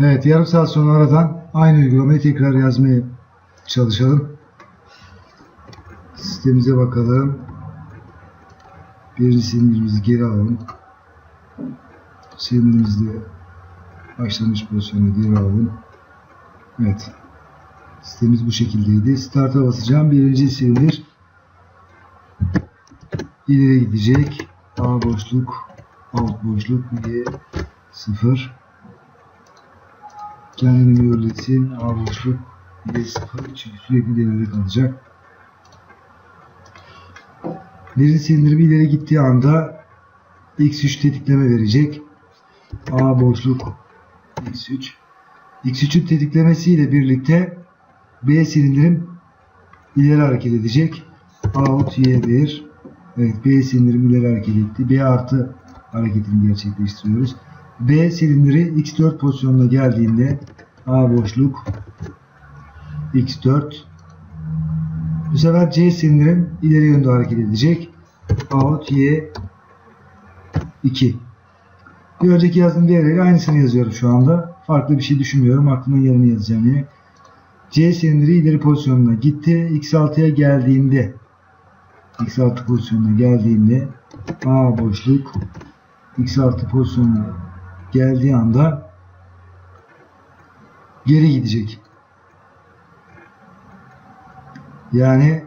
Evet yarım saat sonra aradan aynı uygulamayı tekrar yazmaya çalışalım. Sistemimize bakalım. Birinci silindirimizi geri alalım. Silindirimizi de başlangıç pozisyonuna geri alalım. Evet. Sistemimiz bu şekildeydi. Start'a basacağım. Birinci silindir ileri gidecek. A boşluk, alt boşluk, Y 0 kendini mühürlesin. A boşluk Y0 çünkü sürekli devrede kalacak. Birinci sindirim ileri gittiği anda X3 tetikleme verecek. A boşluk X3 X3'ün tetiklemesiyle birlikte B silindirim ileri hareket edecek. Out Y1 Evet B silindirim ileri hareket etti. B artı hareketini gerçekleştiriyoruz. B silindiri X4 pozisyonuna geldiğinde A boşluk X4 bu sefer C silindirim ileri yönde hareket edecek. Out Y 2 bir önceki yazdığım değerleri aynısını yazıyorum şu anda. Farklı bir şey düşünmüyorum. Aklımın yerini yazacağım yine. C silindiri ileri pozisyonuna gitti. X6'ya geldiğinde X6 pozisyonuna geldiğinde A boşluk X6 pozisyonuna geldiği anda geri gidecek. Yani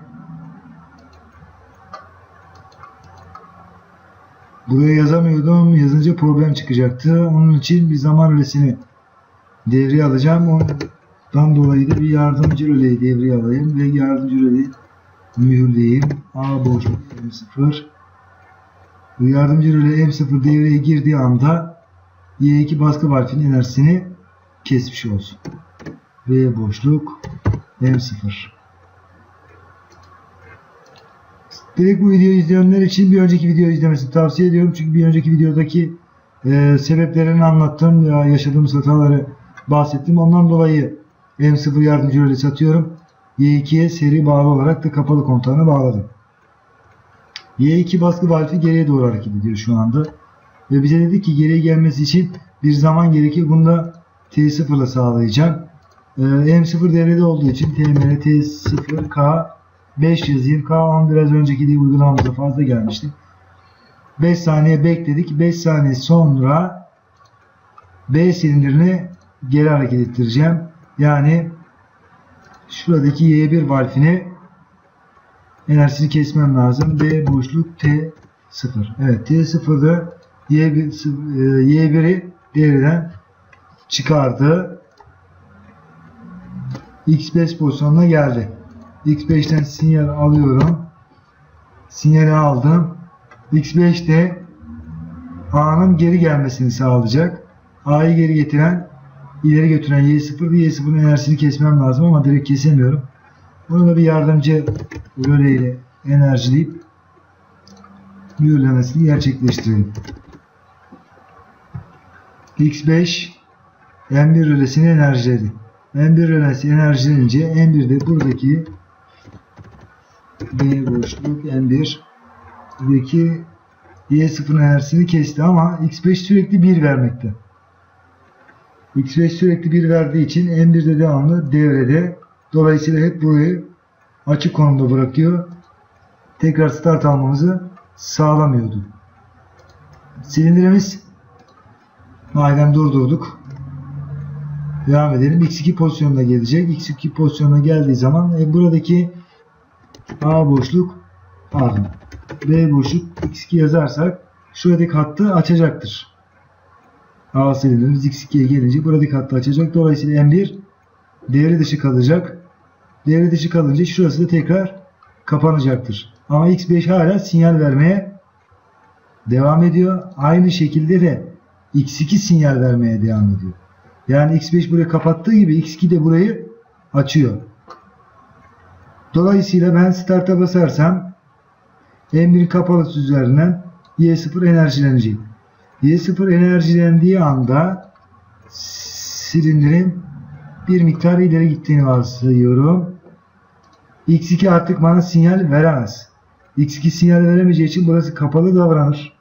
buraya yazamıyordum. Yazınca problem çıkacaktı. Onun için bir zaman rölesini devreye alacağım. Ondan dolayı da bir yardımcı röleyi devreye alayım ve yardımcı röleyi mühürleyeyim. A boşluk M0 bu yardımcı röle M0 devreye girdiği anda Y2 baskı valfinin enerjisini kesmiş olsun. V boşluk M0 Direkt bu videoyu izleyenler için bir önceki videoyu izlemesini tavsiye ediyorum. Çünkü bir önceki videodaki e, sebeplerini anlattım. Ya yaşadığımız hataları bahsettim. Ondan dolayı M0 yardımcı röle satıyorum. Y2'ye seri bağlı olarak da kapalı kontağına bağladım. Y2 baskı valfi geriye doğru hareket ediyor şu anda. Ve bize dedi ki geriye gelmesi için bir zaman gerekir. Bunu da T0 ile sağlayacağım. Ee, M0 devrede olduğu için TMR T0 K 5 yazayım. K10 biraz önceki de uygulamamıza fazla gelmişti. 5 saniye bekledik. 5 saniye sonra B silindirini geri hareket ettireceğim. Yani şuradaki Y1 valfini enerjisini kesmem lazım. B boşluk T0. Evet T0'da Y1, Y1'i devreden çıkardı. X5 pozisyonuna geldi. X5'ten sinyal alıyorum. Sinyali aldım. X5 de A'nın geri gelmesini sağlayacak. A'yı geri getiren ileri götüren Y0 ve Y0'ın enerjisini kesmem lazım ama direkt kesemiyorum. Bunu da bir yardımcı röle ile enerjileyip mühürlemesini gerçekleştirelim. X5 M1 rölesini enerjiledi. M1 rölesi enerjilenince M1 de buradaki B boşluk M1 buradaki Y0 enerjisini kesti ama X5 sürekli 1 vermekte. X5 sürekli 1 verdiği için M1'de devamlı devrede. Dolayısıyla hep burayı açık konumda bırakıyor. Tekrar start almamızı sağlamıyordu. Silindirimiz madem durdurduk. Devam edelim. X2 pozisyonuna gelecek. X2 pozisyonuna geldiği zaman e, buradaki A boşluk pardon B boşluk X2 yazarsak şuradaki hattı açacaktır. A silindirimiz X2'ye gelince buradaki hattı açacak. Dolayısıyla M1 devre dışı kalacak. Devre dışı kalınca şurası da tekrar kapanacaktır. Ama X5 hala sinyal vermeye devam ediyor. Aynı şekilde de X2 sinyal vermeye devam ediyor. Yani X5 burayı kapattığı gibi X2 de burayı açıyor. Dolayısıyla ben start'a basarsam M1'in kapalı üzerinden Y0 enerjilenecek. Y0 enerjilendiği anda silindirin bir miktar ileri gittiğini varsayıyorum. X2 artık bana sinyal veremez. X2 sinyal veremeyeceği için burası kapalı davranır.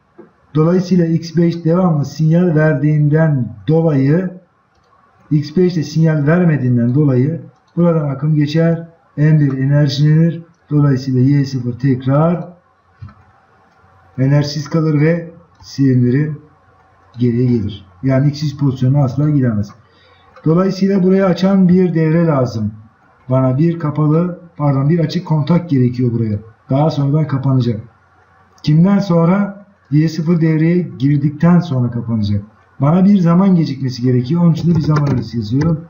Dolayısıyla X5 devamlı sinyal verdiğinden dolayı X5 de sinyal vermediğinden dolayı buradan akım geçer. M1 enerjilenir. Dolayısıyla Y0 tekrar enerjisiz kalır ve silindirin geriye gelir. Yani X3 pozisyonuna asla gidemez. Dolayısıyla buraya açan bir devre lazım. Bana bir kapalı, pardon bir açık kontak gerekiyor buraya. Daha sonradan kapanacak. Kimden sonra? Y0 devreye girdikten sonra kapanacak. Bana bir zaman gecikmesi gerekiyor. Onun için de bir zaman arası yazıyorum.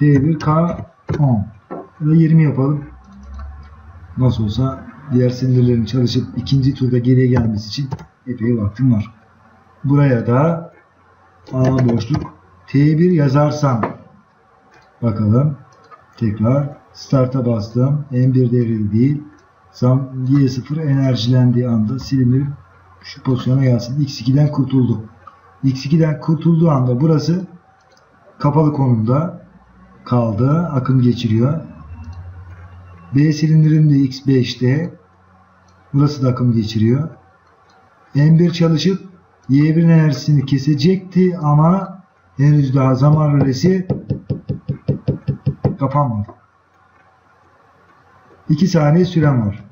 T1 K10. Ya da 20 yapalım. Nasıl olsa diğer sinirlerin çalışıp ikinci turda geriye gelmesi için epey vaktim var. Buraya da A boşluk T1 yazarsam bakalım tekrar start'a bastım. M1 devreli değil. Zam Y0 enerjilendiği anda silindir şu pozisyona gelsin. X2'den kurtuldu. X2'den kurtulduğu anda burası kapalı konumda kaldı. Akım geçiriyor. B silindirim de X5'te. Burası da akım geçiriyor. M1 çalışıp Y1'in enerjisini kesecekti ama henüz daha zaman rölesi kapanmadı. 2 saniye sürem var.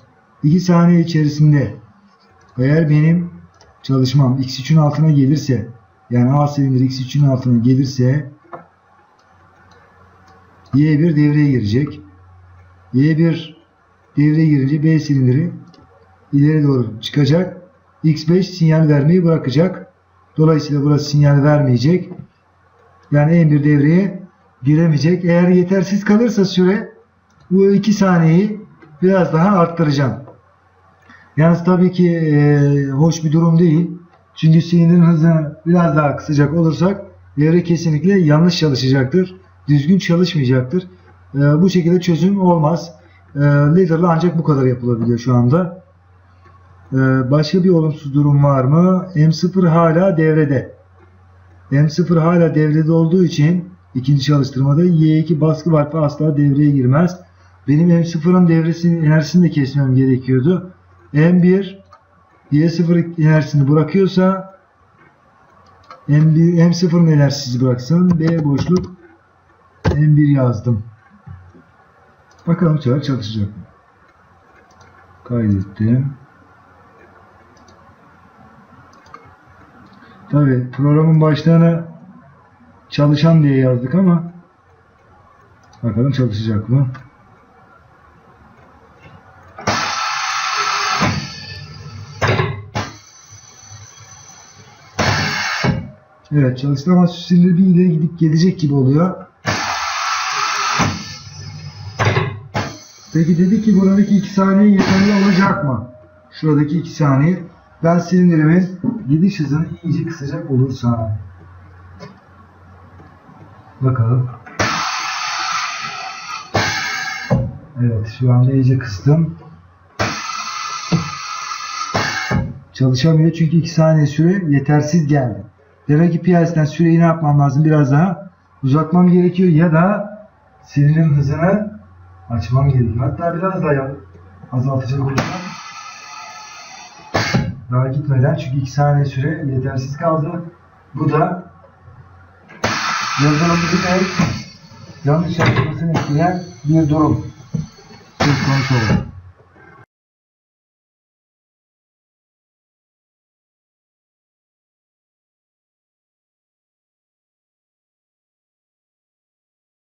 2 saniye içerisinde eğer benim çalışmam X3'ün altına gelirse yani A silindir X3'ün altına gelirse Y1 devreye girecek. Y1 devreye girince B silindiri ileri doğru çıkacak. X5 sinyal vermeyi bırakacak. Dolayısıyla burası sinyal vermeyecek. Yani M1 devreye giremeyecek. Eğer yetersiz kalırsa süre bu 2 saniyeyi biraz daha arttıracağım. Yalnız tabii ki e, hoş bir durum değil. Çünkü silindirin hızını biraz daha kısacak olursak devre kesinlikle yanlış çalışacaktır. Düzgün çalışmayacaktır. E, bu şekilde çözüm olmaz. E, Ladder'la ancak bu kadar yapılabiliyor şu anda. E, başka bir olumsuz durum var mı? M0 hala devrede. M0 hala devrede olduğu için ikinci çalıştırmada Y2 baskı varpa asla devreye girmez. Benim M0'ın devresinin enerjisini de kesmem gerekiyordu. M1 Y0 enerjisini bırakıyorsa M1, M0'ın enerjisi bıraksın. B boşluk M1 yazdım. Bakalım sefer çalışacak mı? Kaydettim. Tabi programın başlığını çalışan diye yazdık ama bakalım çalışacak mı? Evet çalıştı ama süsleri bir ileri gidip gelecek gibi oluyor. Peki dedi ki buradaki 2 saniye yeterli olacak mı? Şuradaki 2 saniye. Ben silindirimin gidiş hızını iyice kısacak olursa. Bakalım. Evet şu anda iyice kıstım. Çalışamıyor çünkü 2 saniye süre yetersiz geldi. Demek ki PLC'den süreyi ne yapmam lazım? Biraz daha uzatmam gerekiyor ya da silinim hızını açmam gerekiyor. Hatta biraz daha azaltacak olursam daha gitmeden çünkü 2 saniye süre yetersiz kaldı. Bu da yazılımımızın yanlış yapılmasını isteyen bir durum. Konusu oldu.